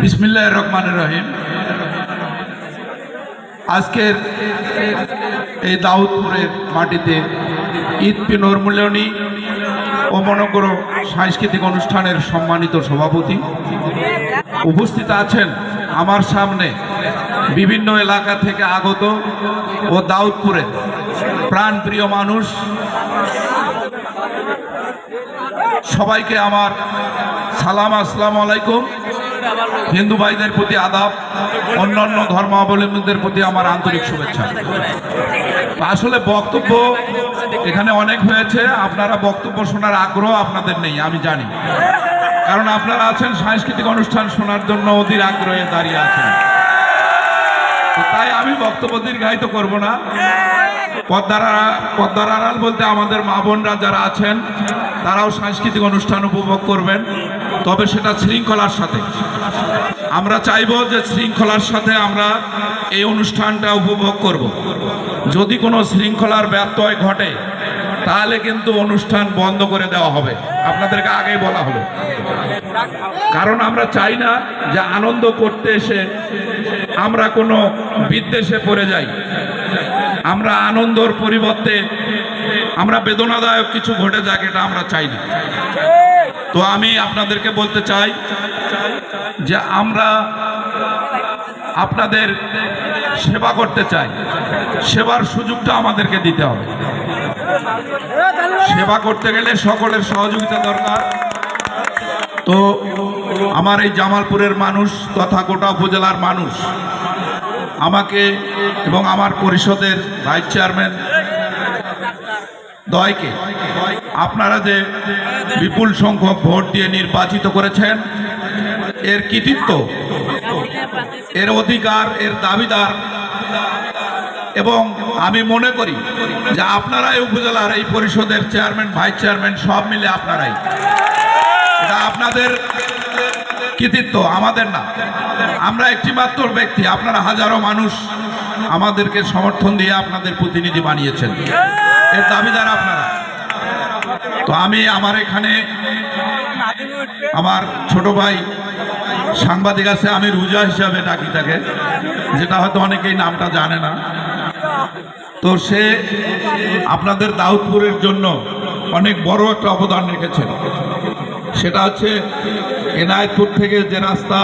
বিসমিল্লাহ রহমান রহিম। আজকের এই দাউদপুরের মাটিতে ঈদ পিনোর মূল্যনী ও মনগর সাংস্কৃতিক অনুষ্ঠানের সম্মানিত সভাপতি উপস্থিত আছেন আমার সামনে বিভিন্ন এলাকা থেকে আগত ও দাউদপুরের প্রাণপ্রিয় মানুষ সবাইকে আমার সালাম, আসসালামু আলাইকুম। হিন্দু ভাইদের প্রতি আদাব, অন্যান্য ধর্মাবলম্বীদের প্রতি আমার আন্তরিক শুভেচ্ছা। আসলে বক্তব্য এখানে অনেক হয়েছে, আপনারা বক্তব্য শোনার আগ্রহ আপনাদের নেই, আমি জানি। কারণ আপনারা আছেন সাংস্কৃতিক অনুষ্ঠান শোনার জন্য অধীর আগ্রহে দাঁড়িয়ে আছেন। তাই আমি বক্তব্য দীর্ঘায়িত করব না। পদ্মার আড়াল বলতে আমাদের মা বোনরা যারা আছেন, তারাও সাংস্কৃতিক অনুষ্ঠান উপভোগ করবেন, তবে সেটা শৃঙ্খলার সাথে। আমরা চাইব যে শৃঙ্খলার সাথে আমরা এই অনুষ্ঠানটা উপভোগ করব। যদি কোনো শৃঙ্খলার ব্যত্যয় ঘটে, তাহলে কিন্তু অনুষ্ঠান বন্ধ করে দেওয়া হবে। আপনাদেরকে আগেই বলা হলো। কারণ আমরা চাই না যে আনন্দ করতে এসে আমরা কোনো বিদ্বেষে পড়ে যাই। আমরা আনন্দর পরিবর্তে আমরা বেদনাদায়ক কিছু ঘটে যাক, এটা আমরা চাই না তো আমি আপনাদেরকে বলতে চাই যে আমরা আপনাদের সেবা করতে চাই। সেবার সুযোগটা আমাদেরকে দিতে হবে। সেবা করতে গেলে সকলের সহযোগিতা দরকার। তো আমার এই জামালপুরের মানুষ তথা গোটা উপজেলার মানুষ আমাকে এবং আমার পরিষদের ভাইস চেয়ারম্যান দয়কে, আপনারা যে বিপুল সংখ্যক ভোট দিয়ে নির্বাচিত করেছেন, এর কৃতিত্ব, এর অধিকার, এর দাবিদার। এবং আমি মনে করি যে আপনারাই উপজেলার এই পরিষদের চেয়ারম্যান, ভাইস চেয়ারম্যান সব মিলে আপনারাই। আপনাদের কৃতিত্ব আমাদের না। আমরা একটি মাত্র ব্যক্তি, আপনারা হাজারো মানুষ আমাদেরকে সমর্থন দিয়ে আপনাদের প্রতিনিধি বানিয়েছেন। এর দাবিদার আপনারা। তো আমি আমার এখানে আমার ছোট ভাই সাংবাদিক আছে, আমি রুজা হিসাবে ডাকি তাকে, যেটা হয়তো অনেকেই নামটা জানে না। তো সে আপনাদের দাউদপুরের জন্য অনেক বড় একটা অবদান রেখেছেন। সেটা হচ্ছে এনায়তপুর থেকে যে রাস্তা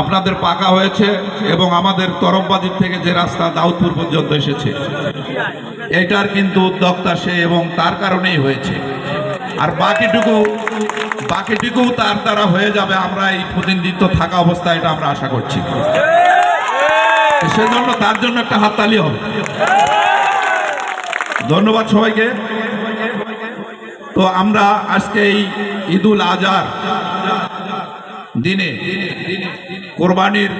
আপনাদের পাকা হয়েছে এবং আমাদের তরফবাজির থেকে যে রাস্তা দাউদপুর পর্যন্ত এসেছে, এটার কিন্তু উদ্যোক্তা সে এবং তার কারণেই হয়েছে। আর বাকিটুকু বাকিটুকু তার দ্বারা হয়ে যাবে, আমরা এই প্রতিনিধিত্ব থাকা অবস্থায় এটা আমরা আশা করছি। সেজন্য তার জন্য একটা হাততালি হবে। ধন্যবাদ সবাইকে। তো আমরা আজকে এই ঈদুল আজহার দিনে কোরবানির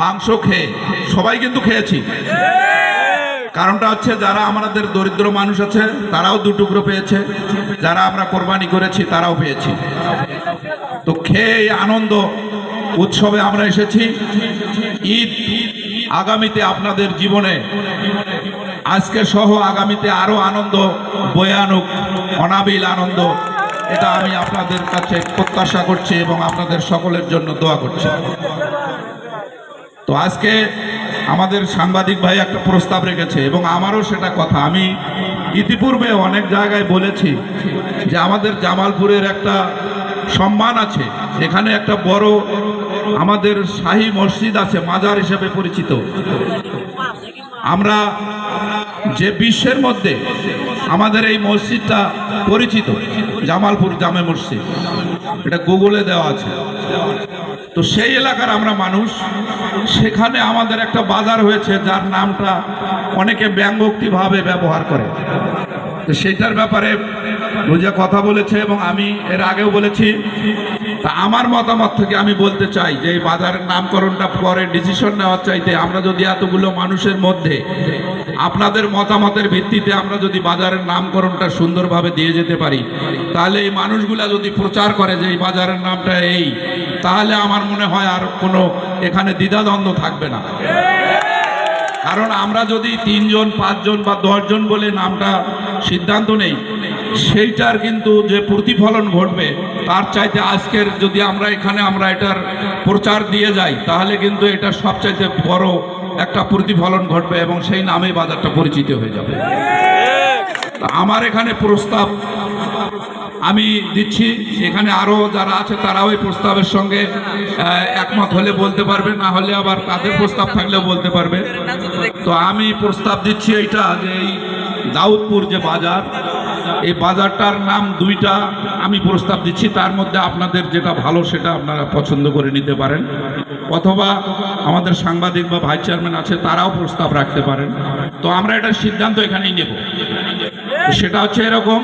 মাংস খেয়ে সবাই কিন্তু খেয়েছি। কারণটা হচ্ছে যারা আমাদের দরিদ্র মানুষ আছে, তারাও দু টুকরো পেয়েছে। যারা আমরা কোরবানি করেছি, তারাও পেয়েছি। তো খেয়ে আনন্দ উৎসবে আমরা এসেছি। ঈদ আগামীতে আপনাদের জীবনে, আজকে সহ আগামীতে আরও আনন্দ বয়ে আনুক অনাবিল আনন্দ এটা আমি আপনাদের কাছে প্রত্যাশা করছি এবং আপনাদের সকলের জন্য দোয়া করছি। তো আজকে আমাদের সাংবাদিক ভাই একটা প্রস্তাব রেখেছে এবং আমারও সেটা কথা। আমি ইতিপূর্বে অনেক জায়গায় বলেছি যে আমাদের জামালপুরের একটা সম্মান আছে। এখানে একটা বড় আমাদের শাহী মসজিদ আছে, মাজার হিসেবে পরিচিত। আমরা যে বিশ্বের মধ্যে আমাদের এই মসজিদটা পরিচিত, জামালপুর জামে মসজিদ। এটা গুগলে দেওয়া আছে। তো সেই এলাকার আমরা মানুষ। সেখানে আমাদের একটা বাজার হয়েছে, যার নামটা অনেকে ব্যঙ্গোক্তিভাবে ব্যবহার করে। তো সেইটার ব্যাপারে রোজা কথা বলেছে এবং আমি এর আগেও বলেছি তা আমার মতামত থেকে আমি বলতে চাই যে এই বাজারের নামকরণটা পরে ডিসিশন নেওয়ার চাইতে আমরা যদি এতগুলো মানুষের মধ্যে আপনাদের মতামতের ভিত্তিতে আমরা যদি বাজারের নামকরণটা সুন্দরভাবে দিয়ে যেতে পারি, তাহলে এই মানুষগুলা যদি প্রচার করে যে এই বাজারের নামটা এই, তাহলে আমার মনে হয় আর কোনো এখানে দ্বিধাদ্বন্দ্ব থাকবে না। কারণ আমরা যদি তিনজন, পাঁচজন বা দশজন বলে নামটা সিদ্ধান্ত নেই সেইটার কিন্তু যে প্রতিফলন ঘটবে, তার চাইতে আজকের যদি আমরা এখানে আমরা এটার প্রচার দিয়ে যাই, তাহলে কিন্তু এটা সবচাইতে বড় একটা প্রতিফলন ঘটবে এবং সেই নামে বাজারটা পরিচিত হয়ে যাবে। আমার এখানে প্রস্তাব আমি দিচ্ছি, এখানে আরও যারা আছে তারাও এই প্রস্তাবের সঙ্গে একমত হলে বলতে পারবে, না হলে আবার তাদের প্রস্তাব থাকলেও বলতে পারবে। তো আমি প্রস্তাব দিচ্ছি এইটা, যে এই দাউদপুর যে বাজার এই বাজারটার নাম দুইটা আমি প্রস্তাব দিচ্ছি। তার মধ্যে আপনাদের যেটা ভালো সেটা আপনারা পছন্দ করে নিতে পারেন। অথবা আমাদের সাংবাদিক বা ভাইস চেয়ারম্যান আছে, তারাও প্রস্তাব রাখতে পারেন। তো আমরা এটা সিদ্ধান্ত এখানেই নেব। সেটা হচ্ছে এরকম,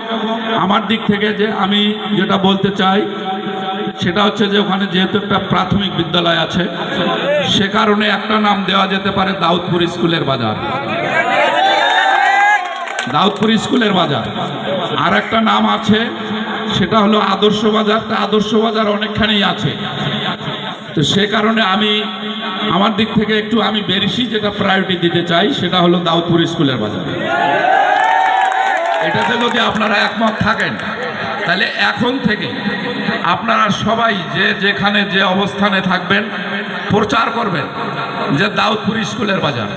আমার দিক থেকে যে আমি যেটা বলতে চাই, সেটা হচ্ছে যে ওখানে যেহেতু একটা প্রাথমিক বিদ্যালয় আছে, সে কারণে একটা নাম দেওয়া যেতে পারে দাউদপুর স্কুলের বাজার। দাউদপুর স্কুলের বাজার। আর একটা নাম আছে, সেটা হলো আদর্শ বাজার। তা আদর্শ বাজার অনেকখানি আছে। তো সে কারণে আমি, আমার দিক থেকে একটু আমি বেশি যেটা প্রায়োরিটি দিতে চাই, সেটা হলো দাউদপুর স্কুলের বাজার। এটাতে যদি আপনারা একমত থাকেন, তাহলে এখন থেকে আপনারা সবাই যে যেখানে যে অবস্থানে থাকবেন, প্রচার করবেন যে দাউদপুর স্কুলের বাজার।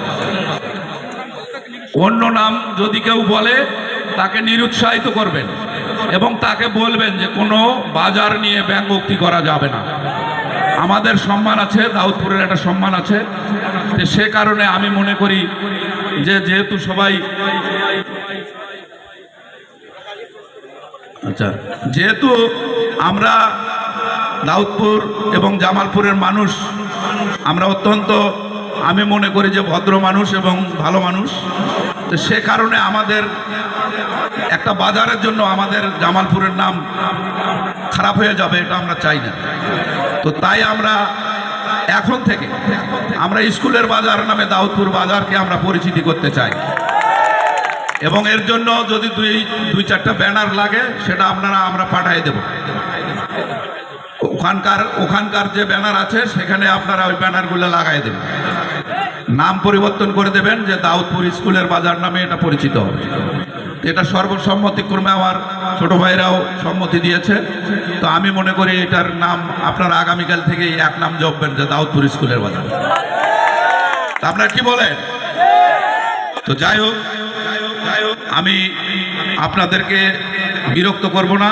অন্য নাম যদি কেউ বলে, তাকে নিরুৎসাহিত করবেন এবং তাকে বলবেন যে কোনো বাজার নিয়ে ব্যঙ্গোক্তি করা যাবে না। আমাদের সম্মান আছে, দাউদপুরের একটা সম্মান আছে। সে কারণে আমি মনে করি যে যেহেতু সবাই আচ্ছা যেহেতু আমরা দাউদপুর এবং জামালপুরের মানুষ, আমরা অত্যন্ত আমি মনে করি যে ভদ্র মানুষ এবং ভালো মানুষ। তো সে কারণে আমাদের একটা বাজারের জন্য আমাদের জামালপুরের নাম খারাপ হয়ে যাবে, এটা আমরা চাই না। তো তাই আমরা এখন থেকে আমরা স্কুলের বাজার নামে দাউদপুর বাজারকে আমরা পরিচিতি করতে চাই। এবং এর জন্য যদি দুই দুই চারটা ব্যানার লাগে, সেটা আপনারা, আমরা পাঠিয়ে দেব। ওখানকার ওখানকার যে ব্যানার আছে, সেখানে আপনারা ওই ব্যানারগুলো লাগাই দেবেন। নাম পরিবর্তন করে দেবেন যে দাউদপুর স্কুলের বাজার নামে এটা পরিচিত। এটা সর্বসম্মতিক্রমে আমার ছোট ভাইরাও সম্মতি দিয়েছে। তো আমি মনে করি এটার নাম আপনারা আগামীকাল থেকে এক নাম জপবেন যে দাউদপুর স্কুলের বাজার। আপনারা কি বলেন? তো যাই হোক, আমি আপনাদেরকে বিরক্ত করব না।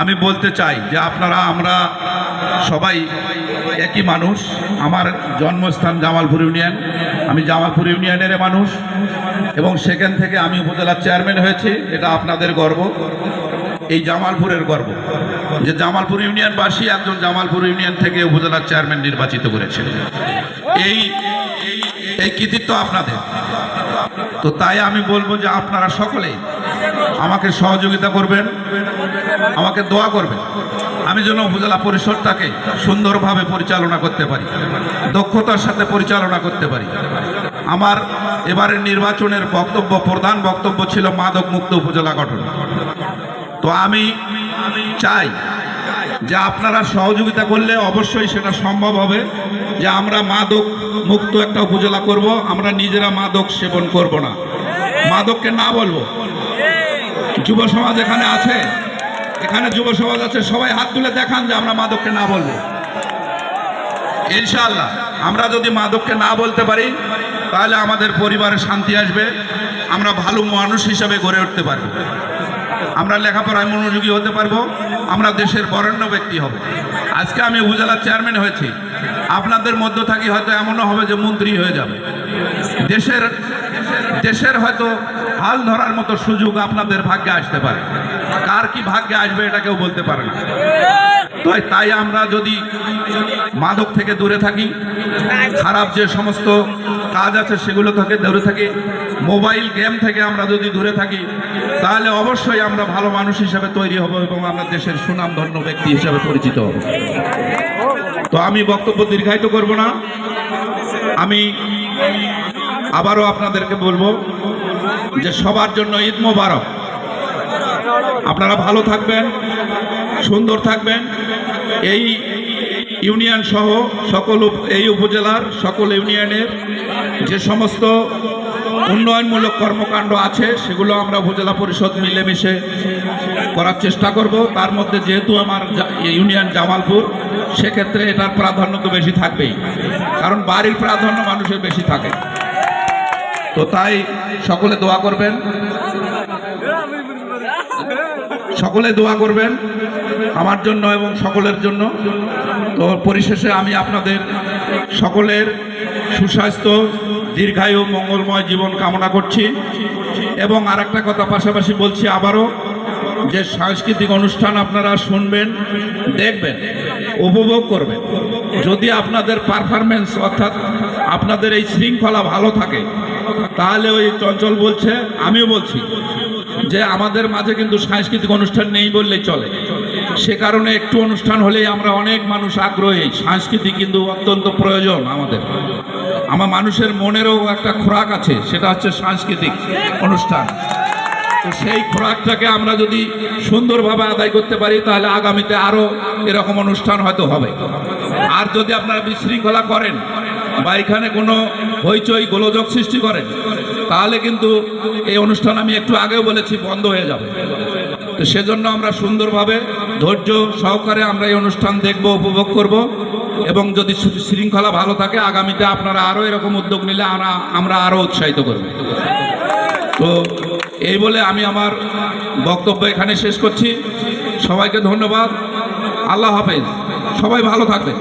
আমি বলতে চাই যে আপনারা, আমরা সবাই একই মানুষ? আমার জন্মস্থান জামালপুর ইউনিয়ন। আমি জামালপুর ইউনিয়নের মানুষ। এবং সেখান থেকে আমি উপজেলার চেয়ারম্যান হয়েছি। এটা আপনাদের গর্ব। এই জামালপুরের গর্ব। যে জামালপুর ইউনিয়নবাসী একজন জামালপুর ইউনিয়ন থেকে উপজেলার চেয়ারম্যান নির্বাচিত করেছে। এই এই কৃতিত্ব আপনাদের। তো তাই আমি বলব যে আপনারা সকলেই আমাকে সহযোগিতা করবেন। আমাকে দোয়া করবেন। আমি যেন উপজেলা পরিষদটাকে সুন্দরভাবে পরিচালনা করতে পারি, দক্ষতার সাথে পরিচালনা করতে পারি। আমার এবারের নির্বাচনের বক্তব্য, প্রধান বক্তব্য ছিল মাদক মুক্ত উপজেলা গঠন। তো আমি চাই যে আপনারা সহযোগিতা করলে অবশ্যই সেটা সম্ভব হবে যে আমরা মাদক মুক্ত একটা উপজেলা করব, আমরা নিজেরা মাদক সেবন করব না। মাদককে না বলব। যুব সমাজ এখানে আছে। এখানে যুব সমাজ আছে, সবাই হাত তুলে দেখান যে আমরা মাদককে না বলব ইনশাল্লাহ আমরা যদি মাদককে না বলতে পারি, তাহলে আমাদের পরিবারে শান্তি আসবে, আমরা ভালো মানুষ হিসাবে গড়ে উঠতে পারব। আমরা লেখাপড়ায় মনোযোগী হতে পারব, আমরা দেশের বরেণ্য ব্যক্তি হব। আজকে আমি উপজেলার চেয়ারম্যান হয়েছি। আপনাদের মধ্য থাকি হয়তো এমনও হবে যে মন্ত্রী হয়ে যাবে। দেশের দেশের হয়তো হাল ধরার মতো সুযোগ আপনাদের ভাগ্যে আসতে পারে। কার কি ভাগ্যে আসবে এটা কেউ বলতে পারে না। তাই তাই আমরা যদি মাদক থেকে দূরে থাকি, খারাপ যে সমস্ত কাজ আছে সেগুলো থেকে দূরে থাকি, মোবাইল গেম থেকে আমরা যদি দূরে থাকি, তাহলে অবশ্যই আমরা ভালো মানুষ হিসাবে তৈরি হব এবং আমরা দেশের সুনামধন্য ব্যক্তি হিসাবে পরিচিত হব। তো আমি বক্তব্য দীর্ঘায়িত করব না। আমি আবারও আপনাদেরকে বলব যে সবার জন্য ঈদ মোবারক। আপনারা ভালো থাকবেন, সুন্দর থাকবেন। এই ইউনিয়ন সহ সকল এই উপজেলার সকল ইউনিয়নের যে সমস্ত উন্নয়নমূলক কর্মকাণ্ড আছে, সেগুলো আমরা উপজেলা পরিষদ মিলেমিশে করার চেষ্টা করব। তার মধ্যে যেহেতু আমার ইউনিয়ন জামালপুর, সেক্ষেত্রে এটার প্রাধান্য তো বেশি থাকবেই। কারণ বাড়ির প্রাধান্য মানুষের বেশি থাকে। তো তাই সকলে দোয়া করবেন। সকলে দোয়া করবেন আমার জন্য এবং সকলের জন্য। তো পরিশেষে আমি আপনাদের সকলের সুস্বাস্থ্য, দীর্ঘায়ু, মঙ্গলময় জীবন কামনা করছি। এবং আর একটা কথা পাশাপাশি বলছি আবারও, যে সাংস্কৃতিক অনুষ্ঠান আপনারা শুনবেন, দেখবেন, উপভোগ করবেন। যদি আপনাদের পারফরমেন্স অর্থাৎ আপনাদের এই শৃঙ্খলা ভালো থাকে, তাহলে ওই চঞ্চল বলছে, আমিও বলছি। যে আমাদের মাঝে কিন্তু সাংস্কৃতিক অনুষ্ঠান নেই বললেই চলে। সে কারণে একটু অনুষ্ঠান হলেই আমরা অনেক মানুষ আগ্রহী। সাংস্কৃতিক কিন্তু অত্যন্ত প্রয়োজন আমাদের। আমার মানুষের মনেরও একটা খোরাক আছে, সেটা হচ্ছে সাংস্কৃতিক অনুষ্ঠান। তো সেই খোরাকটাকে আমরা যদি সুন্দরভাবে আদায় করতে পারি, তাহলে আগামীতে আরও এরকম অনুষ্ঠান হয়তো হবে। আর যদি আপনারা বিশৃঙ্খলা করেন বা এখানে কোনো হইচই, গোলযোগ সৃষ্টি করেন তাহলে কিন্তু এই অনুষ্ঠান আমি একটু আগেও বলেছি, বন্ধ হয়ে যাবে। তো সেজন্য আমরা সুন্দরভাবে ধৈর্য সহকারে আমরা এই অনুষ্ঠান দেখব, উপভোগ করব এবং যদি শৃঙ্খলা ভালো থাকে, আগামীতে আপনারা আরও এরকম উদ্যোগ নিলে আমরা আমরা আরও উৎসাহিত করব। তো এই বলে আমি আমার বক্তব্য এখানে শেষ করছি। সবাইকে ধন্যবাদ। আল্লাহ হাফেজ। সবাই ভালো থাকবেন।